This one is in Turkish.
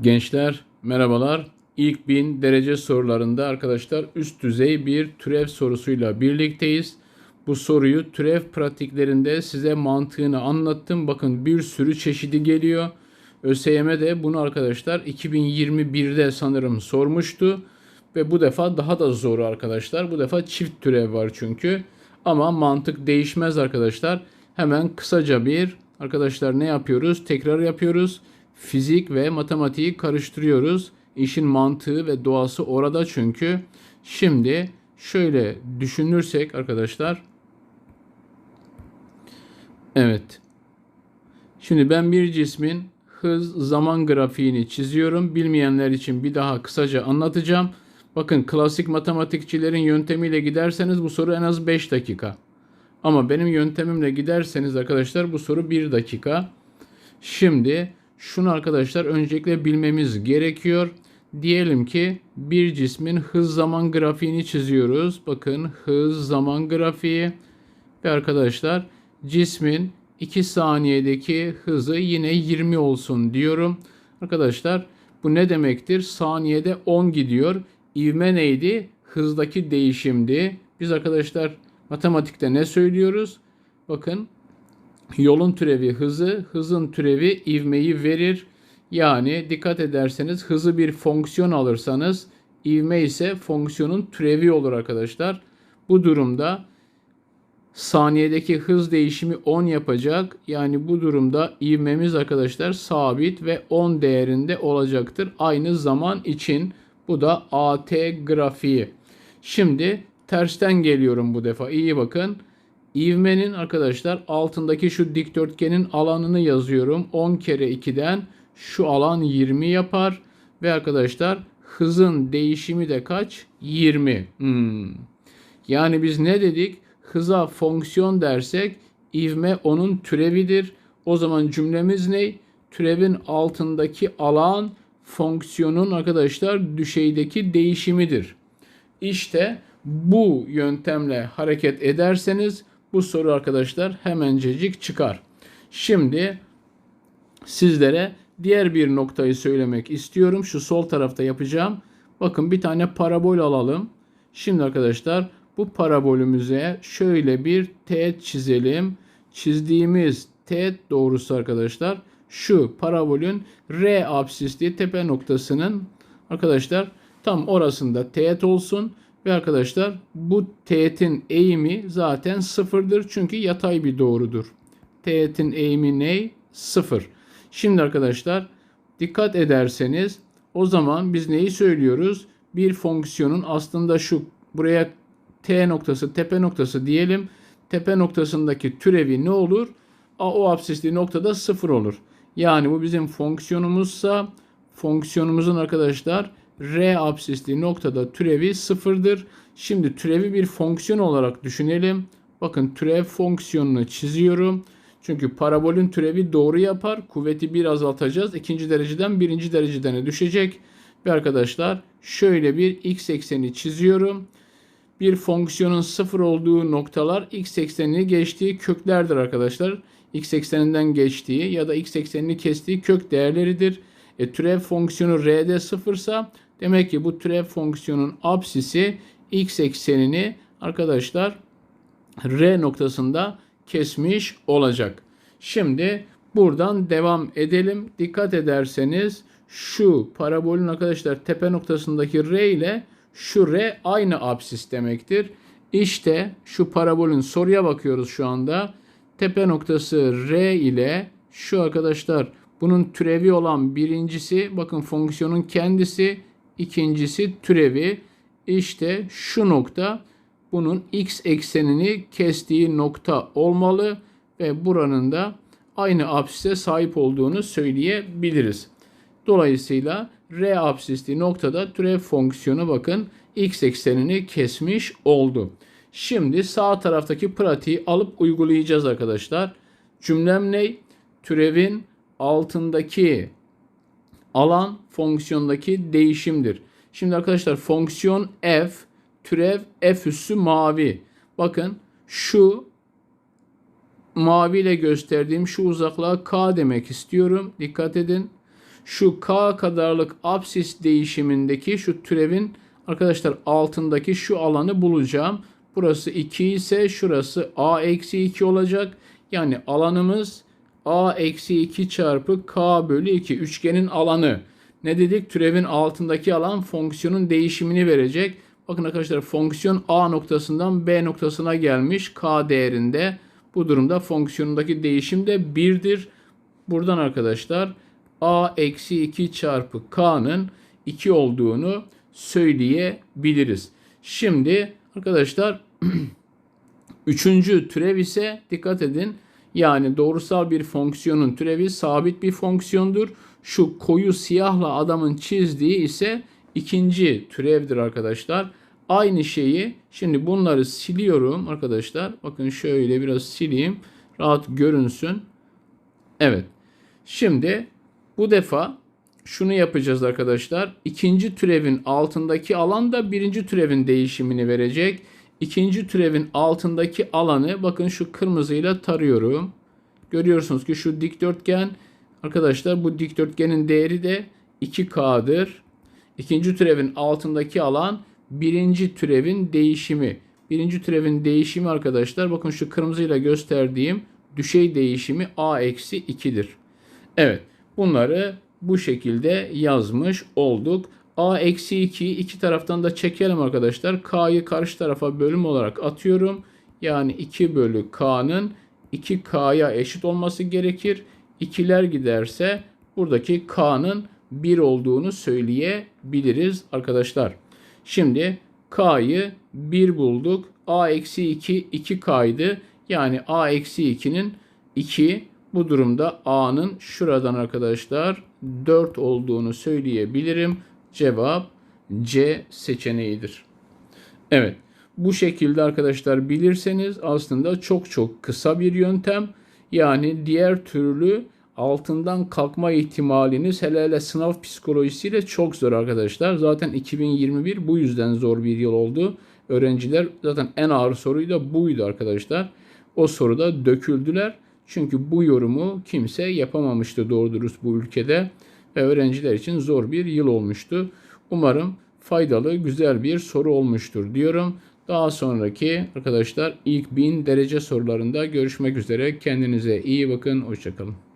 Gençler merhabalar. İlk bin derece sorularında arkadaşlar üst düzey bir türev sorusuyla birlikteyiz. Bu soruyu türev pratiklerinde size mantığını anlattım. Bakın bir sürü çeşidi geliyor. ÖSYM de bunu arkadaşlar 2021'de sanırım sormuştu. Ve bu defa daha da zor arkadaşlar. Bu defa çift türev var çünkü. Ama mantık değişmez arkadaşlar. Hemen kısaca bir arkadaşlar ne yapıyoruz? Tekrar yapıyoruz. Fizik ve matematiği karıştırıyoruz. İşin mantığı ve doğası orada çünkü. Şimdi şöyle düşünürsek arkadaşlar. Evet. Şimdi ben bir cismin hız zaman grafiğini çiziyorum. Bilmeyenler için bir daha kısaca anlatacağım. Bakın klasik matematikçilerin yöntemiyle giderseniz bu soru en az 5 dakika. Ama benim yöntemimle giderseniz arkadaşlar bu soru 1 dakika. Şimdi şunu arkadaşlar öncelikle bilmemiz gerekiyor. Diyelim ki bir cismin hız zaman grafiğini çiziyoruz. Bakın hız zaman grafiği ve arkadaşlar cismin 2 saniyedeki hızı yine 20 olsun diyorum. Arkadaşlar bu ne demektir? Saniyede 10 gidiyor. İvme neydi? Hızdaki değişimdi. Biz arkadaşlar matematikte ne söylüyoruz? Bakın yolun türevi hızı, hızın türevi ivmeyi verir. Yani dikkat ederseniz hızı bir fonksiyon alırsanız ivme ise fonksiyonun türevi olur arkadaşlar. Bu durumda saniyedeki hız değişimi 10 yapacak. Yani bu durumda ivmemiz arkadaşlar sabit ve 10 değerinde olacaktır. Aynı zaman için bu da AT grafiği. Şimdi tersten geliyorum bu defa. İyi bakın. İvmenin arkadaşlar altındaki şu dikdörtgenin alanını yazıyorum. 10 kere 2'den şu alan 20 yapar. Ve arkadaşlar hızın değişimi de kaç? 20. Hmm. Yani biz ne dedik? Hıza fonksiyon dersek ivme onun türevidir. O zaman cümlemiz ne? Türevin altındaki alan fonksiyonun arkadaşlar düşeydeki değişimidir. İşte bu yöntemle hareket ederseniz bu soru arkadaşlar hemencecik çıkar. Şimdi sizlere diğer bir noktayı söylemek istiyorum. Şu sol tarafta yapacağım. Bakın bir tane parabol alalım. Şimdi arkadaşlar bu parabolümüze şöyle bir teğet çizelim. Çizdiğimiz teğet doğrusu arkadaşlar şu parabolün R absisli tepe noktasının arkadaşlar tam orasında teğet olsun. Ve arkadaşlar bu teğetin eğimi zaten sıfırdır. Çünkü yatay bir doğrudur. Teğetin eğimi ne? Sıfır. Şimdi arkadaşlar dikkat ederseniz o zaman biz neyi söylüyoruz? Bir fonksiyonun aslında şu buraya t noktası tepe noktası diyelim. Tepe noktasındaki türevi ne olur? O absisli noktada sıfır olur. Yani bu bizim fonksiyonumuzsa fonksiyonumuzun arkadaşlar R absisli noktada türevi sıfırdır. Şimdi türevi bir fonksiyon olarak düşünelim. Bakın türev fonksiyonunu çiziyorum. Çünkü parabolün türevi doğru yapar. Kuvveti bir azaltacağız. İkinci dereceden birinci dereceden düşecek. Ve arkadaşlar şöyle bir x ekseni çiziyorum. Bir fonksiyonun sıfır olduğu noktalar x eksenini geçtiği köklerdir arkadaşlar. x ekseninden geçtiği ya da x eksenini kestiği kök değerleridir. E, türev fonksiyonu r'de sıfırsa demek ki bu türev fonksiyonun apsisi x eksenini arkadaşlar r noktasında kesmiş olacak. Şimdi buradan devam edelim. Dikkat ederseniz şu parabolün arkadaşlar tepe noktasındaki r ile şu r aynı apsis demektir. İşte şu parabolün soruya bakıyoruz şu anda. Tepe noktası r ile şu arkadaşlar bunun türevi olan birincisi bakın fonksiyonun kendisi, ikincisi türevi. İşte şu nokta bunun x eksenini kestiği nokta olmalı ve buranın da aynı apsise sahip olduğunu söyleyebiliriz. Dolayısıyla R absisli noktada türev fonksiyonu bakın x eksenini kesmiş oldu. Şimdi sağ taraftaki pratiği alıp uygulayacağız arkadaşlar. Cümlem ne? Türevin altındaki alan fonksiyondaki değişimdir. Şimdi arkadaşlar fonksiyon f türev f üssü mavi. Bakın şu mavi ile gösterdiğim şu uzaklığa k demek istiyorum. Dikkat edin. Şu k kadarlık absis değişimindeki şu türevin arkadaşlar altındaki şu alanı bulacağım. Burası 2 ise şurası a eksi 2 olacak. Yani alanımız a eksi 2 çarpı k bölü 2. Üçgenin alanı. Ne dedik? Türevin altındaki alan fonksiyonun değişimini verecek. Bakın arkadaşlar fonksiyon a noktasından b noktasına gelmiş k değerinde. Bu durumda fonksiyonundaki değişim de 1'dir. Buradan arkadaşlar a eksi 2 çarpı k'nın 2 olduğunu söyleyebiliriz. Şimdi arkadaşlar üçüncü türev ise dikkat edin. Yani doğrusal bir fonksiyonun türevi sabit bir fonksiyondur. Şu koyu siyahla adamın çizdiği ise ikinci türevdir arkadaşlar. Aynı şeyi şimdi bunları siliyorum arkadaşlar. Bakın şöyle biraz sileyim. Rahat görünsün. Evet. Şimdi bu defa şunu yapacağız arkadaşlar. İkinci türevin altındaki alan da birinci türevin değişimini verecek. İkinci türevin altındaki alanı bakın şu kırmızıyla tarıyorum. Görüyorsunuz ki şu dikdörtgen arkadaşlar bu dikdörtgenin değeri de 2K'dır. İkinci türevin altındaki alan birinci türevin değişimi. Birinci türevin değişimi arkadaşlar bakın şu kırmızıyla gösterdiğim düşey değişimi a eksi 2'dir. Evet bunları bu şekilde yazmış olduk. A eksi 2'yi iki taraftan da çekelim arkadaşlar. k'yı karşı tarafa bölüm olarak atıyorum. Yani 2 bölü k'nın 2k'ya eşit olması gerekir. İkiler giderse buradaki k'nın 1 olduğunu söyleyebiliriz arkadaşlar. Şimdi k'yı 1 bulduk. a eksi 2 2k'ydı. Yani a eksi 2'nin 2 bu durumda a'nın şuradan arkadaşlar 4 olduğunu söyleyebilirim. Cevap C seçeneğidir. Evet. Bu şekilde arkadaşlar bilirseniz aslında çok çok kısa bir yöntem. Yani diğer türlü altından kalkma ihtimaliniz hele hele sınav psikolojisiyle çok zor arkadaşlar. Zaten 2021 bu yüzden zor bir yıl oldu. Öğrenciler zaten en ağır soruyu da buydu arkadaşlar. O soruda döküldüler. Çünkü bu yorumu kimse yapamamıştı doğru dürüst bu ülkede öğrenciler için zor bir yıl olmuştu. Umarım faydalı, güzel bir soru olmuştur diyorum. Daha sonraki arkadaşlar ilk bin derece sorularında görüşmek üzere. Kendinize iyi bakın. Hoşçakalın.